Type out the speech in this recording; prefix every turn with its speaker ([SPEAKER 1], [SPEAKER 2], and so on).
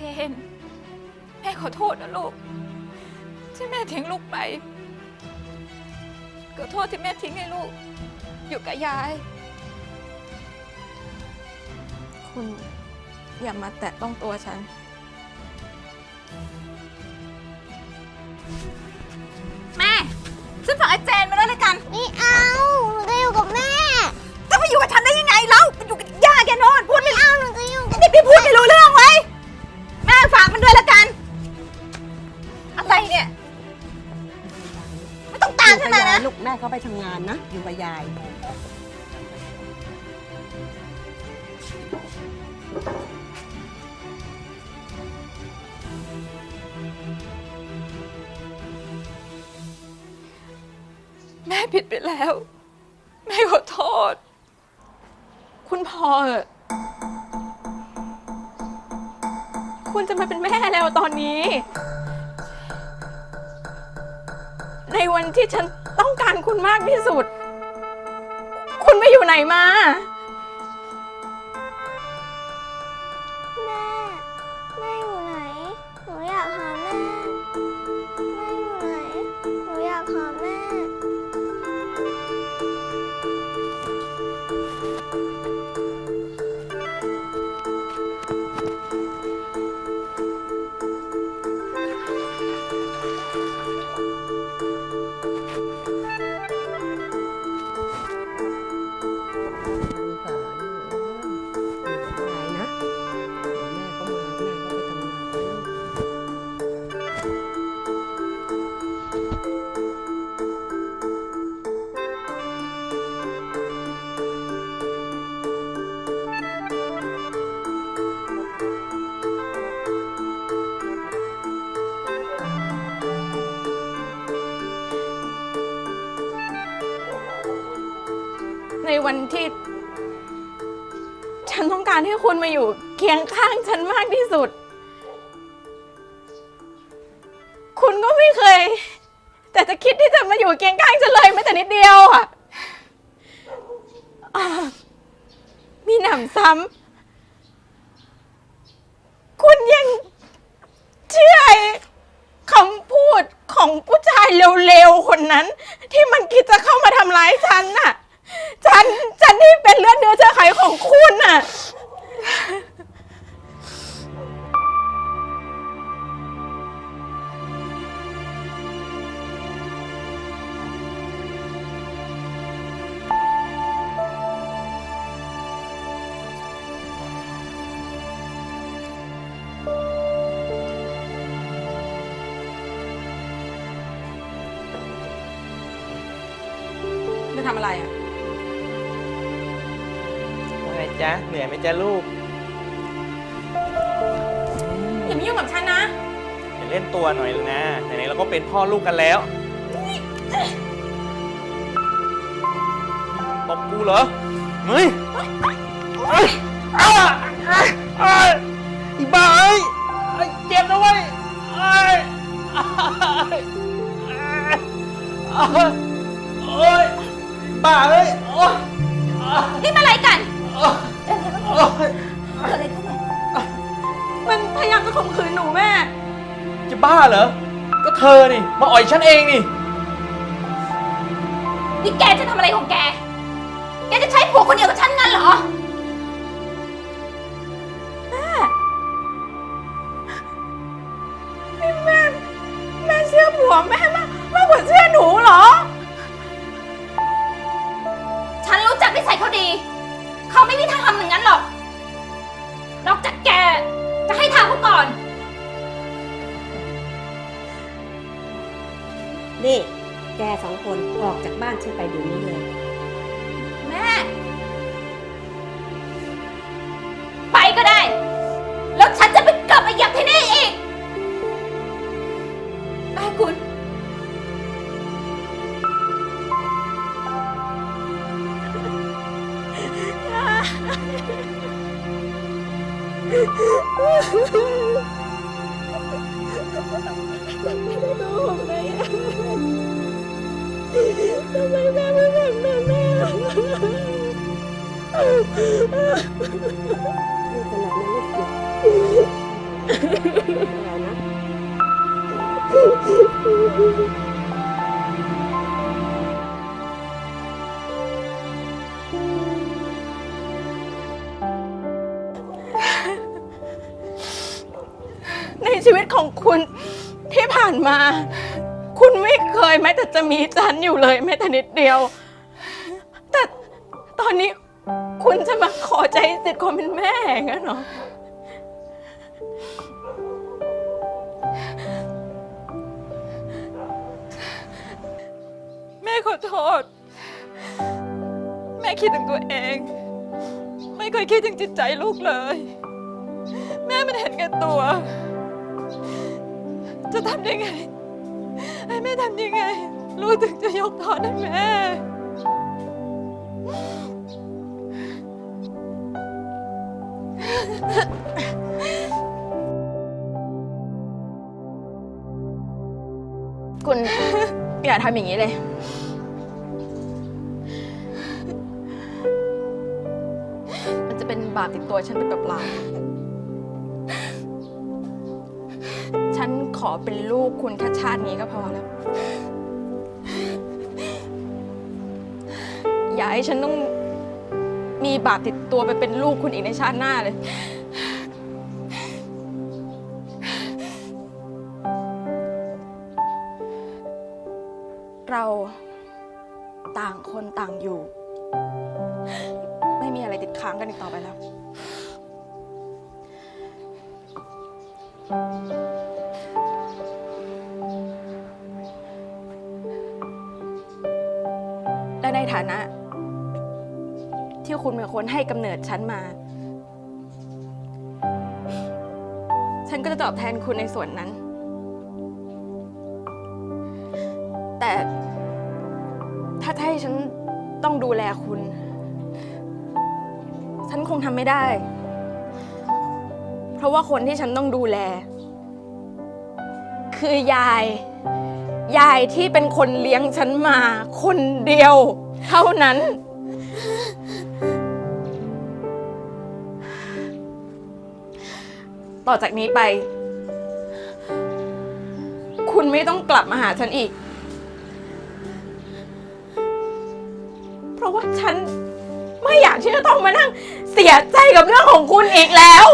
[SPEAKER 1] จน แม่ขอโทษนะลูก ที่แม่ทิ้งลูกไป ขอโทษที่แม่ทิ้งให้ลูก อยู่กับยาย คุณอย่ามาแตะต้องตัวฉัน
[SPEAKER 2] แม่ ฉันฝากไอ้เจ
[SPEAKER 3] แม่
[SPEAKER 2] เขา
[SPEAKER 4] ไปทำงานนะ อยู่กับยาย
[SPEAKER 1] แม่ผิดไปแล้ว แม่ขอโทษ คุณพอเถอะคุณจะมาเป็นแม่แล้วตอนนี้ ในวันที่ฉัน ต้องการคุณมากที่สุด คุณไม่อยู่ไหนมา ในวันที่ ฉันต้องการให้คุณมาอยู่เคียงข้างฉันมากที่สุด คุณก็ไม่เคย แต่จะคิดที่จะมาอยู่เคียงข้างฉันเลยแม้แต่นิดเดียวอะอ่ามีหนำซ้ำคุณยังเชื่อคำพูดของผู้ชายเร็วๆคนนั้น ที่มันคิดจะเข้ามาทำร้ายฉันน่ะ ทำอะไรอะ
[SPEAKER 5] ว่าไงจ๊ะ เหนื่อยไหมจ๊ะลูก
[SPEAKER 1] อย่ามายุ่งกับฉันนะ
[SPEAKER 5] อย่าเล่นตัวหน่อยเลยนะ ไหนๆเราก็เป็นพ่อลูกกันแล้ว ตบกูเหรอเฮ้ย เกิ
[SPEAKER 2] ดอะไรขึ้นเนี่ย
[SPEAKER 1] มันพยายามจะข่มขืนหนูแม่
[SPEAKER 5] จะบ้าเหรอ ก็เธอนี่มาอ่อยฉันเองนี่
[SPEAKER 2] นี่แกจะทำอะไรของแก แกจะใช้ผัวคนเดียวกับฉันงั้นเหรอ
[SPEAKER 1] นี่แม่ แม่เชื่อผัวแม่ นี่
[SPEAKER 2] แก
[SPEAKER 4] สองคนออกจากบ้านฉันไปเดี๋ยวนี้เลย
[SPEAKER 1] ในชีวิตของคุณที่ผ่านมา คุณไม่เคยแม้แต่จะมีจันอยู่เลยแม้แต่นิดเดียว แต่ตอนนี้ คุณจะมาขอใจสิทธิ์ความเป็นแม่งั้นเหรอ
[SPEAKER 6] แม่ขอโทษ แม่คิดถึงตัวเอง ไม่เคยคิดถึงจิตใจลูกเลย แม่มันเห็นแก่ตัว จะทำยังไง ให้แม่ทำยังไง ลูกถึงจะยกโทษให้แม่
[SPEAKER 1] คุณ อย่าทำอย่างนี้เลย มันจะเป็นบาปติดตัวฉันไปเปล่าๆฉันขอเป็นลูกคุณแค่ชาตินี้ก็พอแล้ว อย่าให้ฉันต้อง มีบาปติดตัวไปเป็นลูกคุณอีกในชาติหน้าเลย เราต่างคนต่างอยู่ ไม่มีอะไรติดค้างกันอีกต่อไปแล้ว และในฐานะ ที่คุณเป็นคนให้กำเนิดฉันมา ฉันก็จะตอบแทนคุณในส่วนนั้น แต่ถ้าจะให้ฉันต้องดูแลคุณ ฉันคงทำไม่ได้ เพราะว่าคนที่ฉันต้องดูแล คือยาย ยายที่เป็นคนเลี้ยงฉันมา คนเดียว เท่านั้น ต่อจากนี้ไป คุณไม่ต้องกลับมาหาฉันอีก เพราะว่าฉันไม่อยากที่จะต้องมานั่งเสียใจกับเรื่องของคุณอีกแล้ว